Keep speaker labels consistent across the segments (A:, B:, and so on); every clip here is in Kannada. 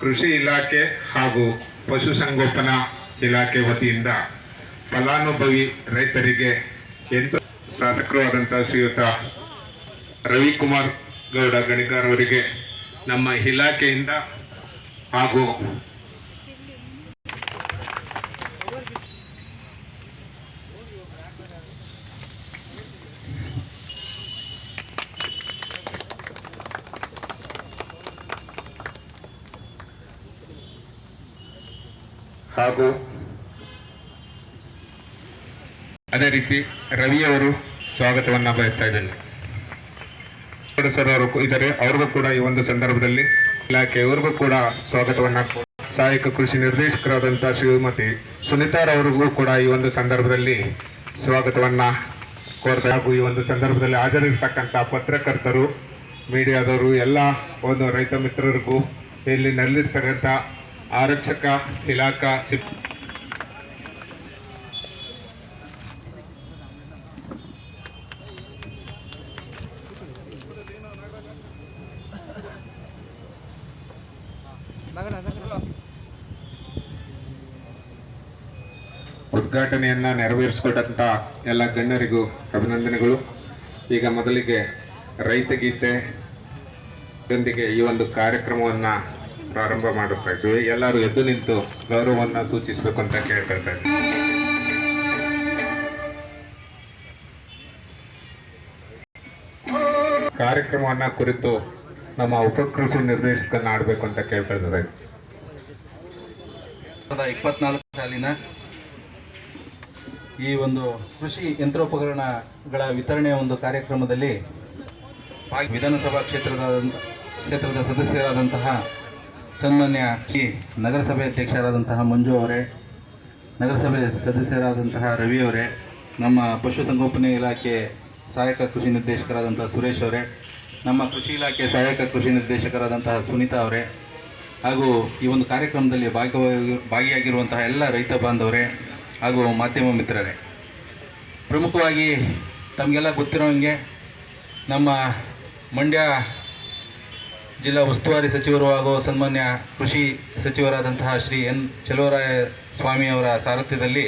A: ಕೃಷಿ ಇಲಾಖೆ ಹಾಗೂ ಪಶುಸಂಗೋಪನಾ ಇಲಾಖೆ ವತಿಯಿಂದ ಫಲಾನುಭವಿ ರೈತರಿಗೆ ಎಂದು ಶಾಸಕರು ಆದಂತಹ ಶ್ರೀಯುತ ರವಿಕುಮಾರ್ ಗೌಡ ಗಣಿಗಾರ್ ಅವರಿಗೆ ನಮ್ಮ ಇಲಾಖೆಯಿಂದ ಹಾಗೂ ಹಾಗೂ ಅದೇ ರೀತಿ ರವಿಯವರು ಸ್ವಾಗತವನ್ನ ಬಯಸ್ತಾ ಇದ್ದೇನೆ. ಸರ್ ಅವರು ಇದ್ದಾರೆ. ಅವ್ರಿಗೂ ಕೂಡ ಈ ಒಂದು ಸಂದರ್ಭದಲ್ಲಿ ಇಲಾಖೆಯವರಿಗೂ ಕೂಡ ಸ್ವಾಗತವನ್ನ ಸಹಾಯಕ ಕೃಷಿ ನಿರ್ದೇಶಕರಾದಂತಹ ಶ್ರೀಮತಿ ಸುನೀತಾರವರಿಗೂ ಕೂಡ ಈ ಒಂದು ಸಂದರ್ಭದಲ್ಲಿ ಸ್ವಾಗತವನ್ನ ಕೋರ್ತಾ ಹಾಗೂ ಈ ಒಂದು ಸಂದರ್ಭದಲ್ಲಿ ಹಾಜರಿರ್ತಕ್ಕಂಥ ಪತ್ರಕರ್ತರು, ಮೀಡಿಯಾದವರು, ಎಲ್ಲ ಒಂದು ರೈತ ಮಿತ್ರರಿಗೂ ಇಲ್ಲಿ ನಲ್ಲಿರ್ತಕ್ಕಂಥ ಆರಕ್ಷಕ ಇಲಾಖಾ ಸಿಬ್ ಉದ್ಘಾಟನೆಯನ್ನ ನೆರವೇರಿಸಿಕೊಟ್ಟಂತ ಎಲ್ಲ ಗಣ್ಯರಿಗೂ ಅಭಿನಂದನೆಗಳು. ಈಗ ಮೊದಲಿಗೆ ರೈತ ಗೀತೆ ಈ ಒಂದು ಕಾರ್ಯಕ್ರಮವನ್ನ ಪ್ರಾರಂಭ ಮಾಡುತ್ತಾ ಇದ್ವಿ. ಎಲ್ಲರೂ ಎದ್ದು ನಿಂತು ಗೌರವವನ್ನ ಸೂಚಿಸಬೇಕು ಅಂತ ಕೇಳ್ಕೊಳ್ತಾ ಇದ್ವಿ. ಕಾರ್ಯಕ್ರಮವನ್ನ ಕುರಿತು ನಮ್ಮ ಉಪಕೃಷಿ ನಿರ್ದೇಶಕನ ಆಡಬೇಕು ಅಂತ ಕೇಳ್ಕೊಳ್ತಾ
B: ಇಪ್ಪತ್ನಾಲ್ಕು ಸಾಲಿನ ಈ ಒಂದು ಕೃಷಿ ಯಂತ್ರೋಪಕರಣಗಳ ವಿತರಣೆಯ ಒಂದು ಕಾರ್ಯಕ್ರಮದಲ್ಲಿ ವಿಧಾನಸಭಾ ಕ್ಷೇತ್ರದ ಕ್ಷೇತ್ರದ ಸದಸ್ಯರಾದಂತಹ ಸನ್ಮಾನ್ಯ ನಗರಸಭೆ ಅಧ್ಯಕ್ಷರಾದಂತಹ ಮಂಜು ಅವರೇ, ನಗರಸಭೆ ಸದಸ್ಯರಾದಂತಹ ರವಿ ಅವರೇ, ನಮ್ಮ ಪಶುಸಂಗೋಪನೆ ಇಲಾಖೆ ಸಹಾಯಕ ಕೃಷಿ ನಿರ್ದೇಶಕರಾದಂತಹ ಸುರೇಶ್ ಅವರೇ, ನಮ್ಮ ಕೃಷಿ ಇಲಾಖೆ ಸಹಾಯಕ ಕೃಷಿ ನಿರ್ದೇಶಕರಾದಂತಹ ಸುನೀತಾ ಅವರೇ, ಹಾಗೂ ಈ ಒಂದು ಕಾರ್ಯಕ್ರಮದಲ್ಲಿ ಭಾಗವಾಗಿ, ಭಾಗಿಯಾಗಿರುವಂತಹ ಎಲ್ಲ ರೈತ ಬಾಂಧವರೇ ಹಾಗೂ ಮಾಧ್ಯಮ ಮಿತ್ರರೇ. ಪ್ರಮುಖವಾಗಿ ತಮಗೆಲ್ಲ ಗೊತ್ತಿರೋ ಗೊತ್ತಿರೋಂಗೆ ನಮ್ಮ ಮಂಡ್ಯ ಜಿಲ್ಲಾ ಉಸ್ತುವಾರಿ ಸಚಿವರು ಹಾಗೂ ಸನ್ಮಾನ್ಯ ಕೃಷಿ ಸಚಿವರಾದಂತಹ ಶ್ರೀ ಎನ್ ಚೆಲುವರಾಯ ಸ್ವಾಮಿಯವರ ಸಾರಥ್ಯದಲ್ಲಿ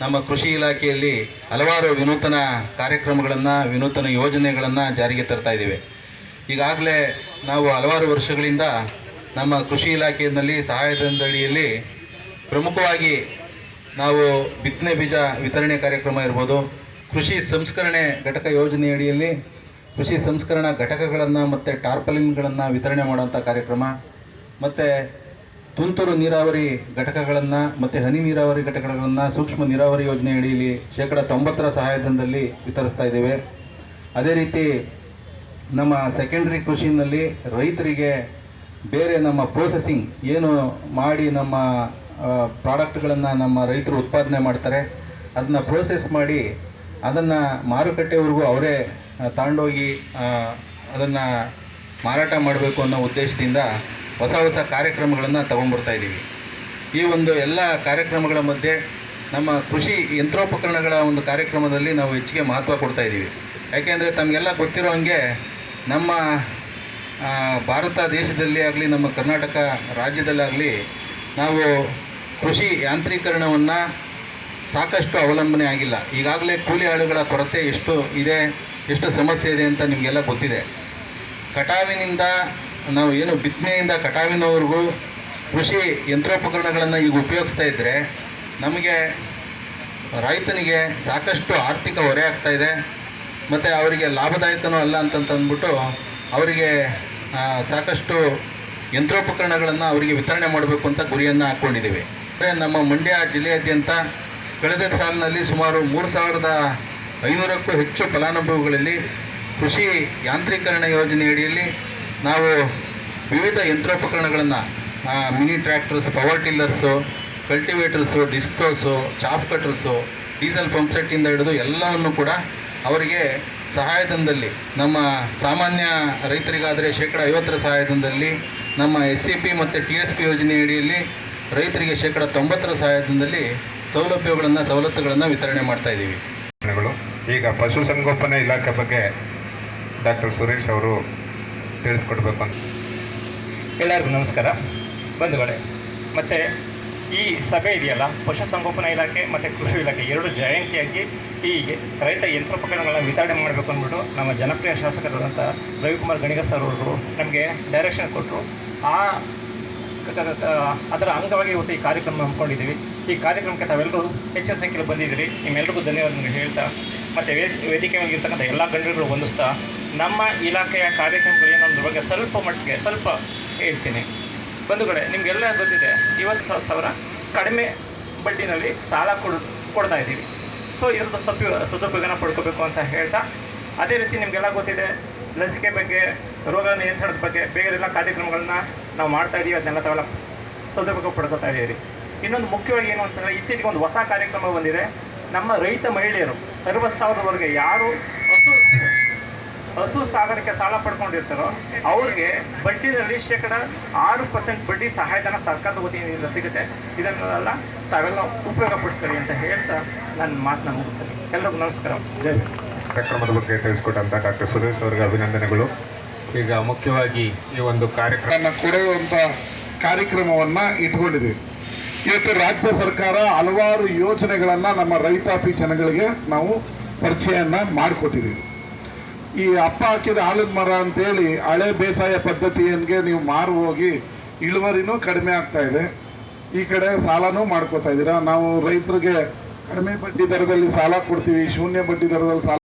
B: ನಮ್ಮ ಕೃಷಿ ಇಲಾಖೆಯಲ್ಲಿ ಹಲವಾರು ವಿನೂತನ ಕಾರ್ಯಕ್ರಮಗಳನ್ನು, ವಿನೂತನ ಯೋಜನೆಗಳನ್ನು ಜಾರಿಗೆ ತರ್ತಾ ಇದ್ದೀವಿ. ಈಗಾಗಲೇ ನಾವು ಹಲವಾರು ವರ್ಷಗಳಿಂದ ನಮ್ಮ ಕೃಷಿ ಇಲಾಖೆಯಲ್ಲಿ ಸಹಾಯದಂದಡಿಯಲ್ಲಿ ಪ್ರಮುಖವಾಗಿ ನಾವು ಬಿತ್ತನೆ ಬೀಜ ವಿತರಣೆ ಕಾರ್ಯಕ್ರಮ ಇರ್ಬೋದು, ಕೃಷಿ ಸಂಸ್ಕರಣೆ ಘಟಕ ಯೋಜನೆ ಅಡಿಯಲ್ಲಿ ಕೃಷಿ ಸಂಸ್ಕರಣಾ ಘಟಕಗಳನ್ನು ಮತ್ತು ಟಾರ್ಪಲಿನ್ಗಳನ್ನು ವಿತರಣೆ ಮಾಡುವಂಥ ಕಾರ್ಯಕ್ರಮ, ಮತ್ತು ತುಂತುರು ನೀರಾವರಿ ಘಟಕಗಳನ್ನು, ಮತ್ತು ಹನಿ ನೀರಾವರಿ ಘಟಕಗಳನ್ನು, ಸೂಕ್ಷ್ಮ ನೀರಾವರಿ ಯೋಜನೆ ಅಡಿಯಲ್ಲಿ ಶೇಕಡ ತೊಂಬತ್ತರ ಸಹಾಯಧನದಲ್ಲಿ ವಿತರಿಸ್ತಾ ಇದ್ದೇವೆ. ಅದೇ ರೀತಿ ನಮ್ಮ ಸೆಕೆಂಡ್ರಿ ಕೃಷಿನಲ್ಲಿ ರೈತರಿಗೆ ಬೇರೆ ನಮ್ಮ ಪ್ರೋಸೆಸಿಂಗ್ ಏನು ಮಾಡಿ ನಮ್ಮ ಪ್ರಾಡಕ್ಟ್ಗಳನ್ನು ನಮ್ಮ ರೈತರು ಉತ್ಪಾದನೆ ಮಾಡ್ತಾರೆ, ಅದನ್ನ ಪ್ರೋಸೆಸ್ ಮಾಡಿ ಅದನ್ನು ಮಾರುಕಟ್ಟೆವರೆಗೂ ಅವರೇ ತಗೊಂಡೋಗಿ ಅದನ್ನು ಮಾರಾಟ ಮಾಡಬೇಕು ಅನ್ನೋ ಉದ್ದೇಶದಿಂದ ಹೊಸ ಹೊಸ ಕಾರ್ಯಕ್ರಮಗಳನ್ನು ತಗೊಂಡ್ಬರ್ತಾ ಈ ಒಂದು ಎಲ್ಲ ಕಾರ್ಯಕ್ರಮಗಳ ಮಧ್ಯೆ ನಮ್ಮ ಕೃಷಿ ಯಂತ್ರೋಪಕರಣಗಳ ಒಂದು ಕಾರ್ಯಕ್ರಮದಲ್ಲಿ ನಾವು ಹೆಚ್ಚಿಗೆ ಮಹತ್ವ ಕೊಡ್ತಾ ಇದ್ದೀವಿ ಯಾಕೆಂದರೆ ತಮಗೆಲ್ಲ ಗೊತ್ತಿರೋ ಹಾಗೆ ನಮ್ಮ ಭಾರತ ದೇಶದಲ್ಲಿ ಆಗಲಿ, ನಮ್ಮ ಕರ್ನಾಟಕ ರಾಜ್ಯದಲ್ಲಾಗಲಿ ನಾವು ಕೃಷಿ ಯಾಂತ್ರೀಕರಣವನ್ನು ಸಾಕಷ್ಟು ಅವಲಂಬನೆ ಆಗಿಲ್ಲ. ಈಗಾಗಲೇ ಕೂಲಿ ಆಳುಗಳ ಕೊರತೆ ಎಷ್ಟು ಇದೆ ಎಷ್ಟು ಸಮಸ್ಯೆ ಇದೆ ಅಂತ ನಿಮಗೆಲ್ಲ ಗೊತ್ತಿದೆ. ಕಟಾವಿನಿಂದ ನಾವು ಏನು ಬಿತ್ತನೆಯಿಂದ ಕಟಾವಿನವರೆಗೂ ಕೃಷಿ ಯಂತ್ರೋಪಕರಣಗಳನ್ನು ಈಗ ಉಪಯೋಗಿಸ್ತಾ ಇದ್ದರೆ ನಮಗೆ ರೈತನಿಗೆ ಸಾಕಷ್ಟು ಆರ್ಥಿಕ ಹೊರೆ ಆಗ್ತಾ ಇದೆ. ಮತ್ತು ಅವರಿಗೆ ಲಾಭದಾಯಕನೂ ಅಲ್ಲ ಅಂತಂತಂದ್ಬಿಟ್ಟು ಅವರಿಗೆ ಸಾಕಷ್ಟು ಯಂತ್ರೋಪಕರಣಗಳನ್ನು ಅವರಿಗೆ ವಿತರಣೆ ಮಾಡಬೇಕು ಅಂತ ಗುರಿಯನ್ನು ಹಾಕ್ಕೊಂಡಿದ್ದೀವಿ ಅಂದರೆ ನಮ್ಮ ಮಂಡ್ಯ ಜಿಲ್ಲೆಯಾದ್ಯಂತ ಕಳೆದ ಸಾಲಿನಲ್ಲಿ ಸುಮಾರು ಮೂರು ಸಾವಿರದ ಐನೂರಕ್ಕೂ ಹೆಚ್ಚು ಫಲಾನುಭವಿಗಳಲ್ಲಿ ಕೃಷಿ ಯಾಂತ್ರೀಕರಣ ಯೋಜನೆಯಡಿಯಲ್ಲಿ ನಾವು ವಿವಿಧ ಯಂತ್ರೋಪಕರಣಗಳನ್ನು mini tractors, power tillers, cultivators discs chop cutters diesel pump ಸೆಟ್ಟಿಂದ ಹಿಡಿದು ಎಲ್ಲವನ್ನು ಕೂಡ ಅವರಿಗೆ ಸಹಾಯಧನದಲ್ಲಿ, ನಮ್ಮ ಸಾಮಾನ್ಯ ರೈತರಿಗಾದರೆ ಶೇಕಡ ಐವತ್ತರ ಸಹಾಯಧನದಲ್ಲಿ, ನಮ್ಮ ಎಸ್ ಸಿ ಪಿ ಮತ್ತು ಟಿ ಎಸ್ ಪಿ ಯೋಜನೆಯಡಿಯಲ್ಲಿ ರೈತರಿಗೆ ಶೇಕಡ ತೊಂಬತ್ತರ ಸಹಾಯಧನದಲ್ಲಿ ಸೌಲಭ್ಯಗಳನ್ನು, ಸವಲತ್ತುಗಳನ್ನು ವಿತರಣೆ
A: ಮಾಡ್ತಾಯಿದ್ದೀವಿ ಈಗ ಪಶುಸಂಗೋಪನೆ ಇಲಾಖೆ ಬಗ್ಗೆ ಡಾಕ್ಟರ್ ಸುರೇಶ್ ಅವರು ತಿಳಿಸ್ಕೊಡ್ಬೇಕು ಅಂತ.
C: ಎಲ್ಲರಿಗೂ ನಮಸ್ಕಾರ. ಬಂಧುಗಳೇ, ಮತ್ತು ಈ ಸಭೆ ಇದೆಯಲ್ಲ? ಪಶುಸಂಗೋಪನಾ ಇಲಾಖೆ ಮತ್ತು ಕೃಷಿ ಇಲಾಖೆ ಎರಡು ಜಯಂತಿಯಾಗಿ ಈ ರೈತ ಯಂತ್ರೋಪಕರಣಗಳನ್ನು ವಿತರಣೆ ಮಾಡಬೇಕು ಅಂದ್ಬಿಟ್ಟು ನಮ್ಮ ಜನಪ್ರಿಯ ಶಾಸಕರಾದಂಥ ರವಿಕುಮಾರ್ ಗಣಿಗ ಸರ್ ಅವರು ನಮಗೆ ಡೈರೆಕ್ಷನ್ ಕೊಟ್ಟರು ಆ ಅದರ ಅಂಗವಾಗಿ ಇವತ್ತು ಈ ಕಾರ್ಯಕ್ರಮ ಹಮ್ಮಿಕೊಂಡಿದ್ದೀವಿ. ಈ ಕಾರ್ಯಕ್ರಮಕ್ಕೆ ತಾವೆಲ್ಲರೂ ಹೆಚ್ಚಿನ ಸಂಖ್ಯೆಯಲ್ಲಿ ಬಂದಿದ್ದೀರಿ. ನಿಮ್ಮೆಲ್ಲರಿಗೂ ಧನ್ಯವಾದಗಳು ಹೇಳ್ತಾ ಮತ್ತು ವೇದಿಕೆ ಮೇಲಿರ್ತಕ್ಕಂಥ ಎಲ್ಲ ಗಣ್ಯರುಗಳು ಹೊಂದಿಸ್ತಾ ನಮ್ಮ ಇಲಾಖೆಯ ಕಾರ್ಯಕ್ರಮಗಳು ಏನೊಂದ್ರ ಬಗ್ಗೆ ಸ್ವಲ್ಪ ಮಟ್ಟಿಗೆ ಸ್ವಲ್ಪ ಹೇಳ್ತೀನಿ. ಬಂಧುಗಳೇ, ನಿಮಗೆಲ್ಲ ಗೊತ್ತಿದೆ, ಇವತ್ತು ಸಾವಿರ ಕಡಿಮೆ ಬಡ್ಡಿನಲ್ಲಿ ಸಾಲ ಕೊಡ್, ಕೊಡ್ತಾ ಇದ್ದೀವಿ. ಸೊ ಇದ್ರದ್ದು ಸ್ವಲ್ಪ ಸದುಪಯೋಗನ ಪಡ್ಕೋಬೇಕು ಅಂತ ಹೇಳ್ತಾ, ಅದೇ ರೀತಿ ನಿಮಗೆಲ್ಲ ಗೊತ್ತಿದೆ, ಲಸಿಕೆ ಬಗ್ಗೆ, ರೋಗ ನಿಯಂತ್ರಣದ ಬಗ್ಗೆ ಬೇರೆಲ್ಲ ಕಾರ್ಯಕ್ರಮಗಳನ್ನ ನಾವು ಮಾಡ್ತಾ ಇದ್ದೀವಿ ಅದನ್ನೆಲ್ಲ ತಾವೆಲ್ಲ ಸದುಪಯೋಗ ಪಡ್ಕೋತಾ ಇದ್ದೀರಿ. ಇನ್ನೊಂದು ಮುಖ್ಯವಾಗಿ ಏನು ಅಂತಂದರೆ, ಇತ್ತೀಚೆಗೆ ಒಂದು ಹೊಸ ಕಾರ್ಯಕ್ರಮ ಬಂದಿದೆ, ನಮ್ಮ ರೈತ ಮಹಿಳೆಯರು. ಅರವತ್ತು ಸಾವಿರದವರೆಗೆ ಯಾರು ಹಸು ಹಸು ಸಾಗರಕ್ಕೆ ಸಾಲ ಪಡ್ಕೊಂಡಿರ್ತಾರೋ ಅವ್ರಿಗೆ ಬಡ್ಡಿನಲ್ಲಿ ಶೇಕಡ ಆರು ಪರ್ಸೆಂಟ್ ಬಡ್ಡಿ ಸಹಾಯಧನ ಸರ್ಕಾರದ ವತಿಯಿಂದ ಸಿಗುತ್ತೆ. ಇದನ್ನೆಲ್ಲ ತಾವೆಲ್ಲ ಉಪಯೋಗ ಪಡಿಸ್ಕೊಳ್ಳಿ ಅಂತ ಹೇಳ್ತಾ ನನ್ನ ಮಾತನ್ನ ಮುಗಿಸ್ತೀನಿ. ಎಲ್ಲರಿಗೂ ನಮಸ್ಕಾರ.
A: ಕಾರ್ಯಕ್ರಮದ ಬಗ್ಗೆ ತಿಳಿಸ್ಕೊಟ್ಟಂತ ಡಾಕ್ಟರ್ ಸುರೇಶ್ ಅವರಿಗೆ ಅಭಿನಂದನೆಗಳು. ಈಗ ಮುಖ್ಯವಾಗಿ ಈ ಒಂದು ಕಾರ್ಯಕ್ರಮ
D: ಕಾರ್ಯಕ್ರಮ ಕೊಡುವಂತ ಕಾರ್ಯಕ್ರಮವನ್ನ ಇಟ್ಕೊಂಡಿದ್ದೀವಿ ಇವತ್ತು ರಾಜ್ಯ ಸರ್ಕಾರ ಹಲವಾರು ಯೋಜನೆಗಳನ್ನು ನಮ್ಮ ರೈತಾಪಿ ಜನಗಳಿಗೆ ನಾವು ಪರಿಚಯನ್ನ ಮಾಡಿಕೊಟ್ಟಿದ್ದೀವಿ. ಈ ಅಪ್ಪ ಹಾಕಿದ ಆಲದ ಮರ ಅಂತೇಳಿ ಹಳೆ ಬೇಸಾಯ ಪದ್ಧತಿಯನ್ಗೆ ನೀವು ಮಾರು ಹೋಗಿ ಇಳುವರಿನೂ ಕಡಿಮೆ ಆಗ್ತಾ ಇದೆ. ಈ ಕಡೆ ಸಾಲನೂ ಮಾಡ್ಕೋತಾ ಇದ್ದೀರಾ? ನಾವು ರೈತರಿಗೆ ಕಡಿಮೆ ಬಡ್ಡಿ ದರದಲ್ಲಿ ಸಾಲ ಕೊಡ್ತೀವಿ, ಶೂನ್ಯ ಬಡ್ಡಿ ದರದಲ್ಲಿ ಸಾಲ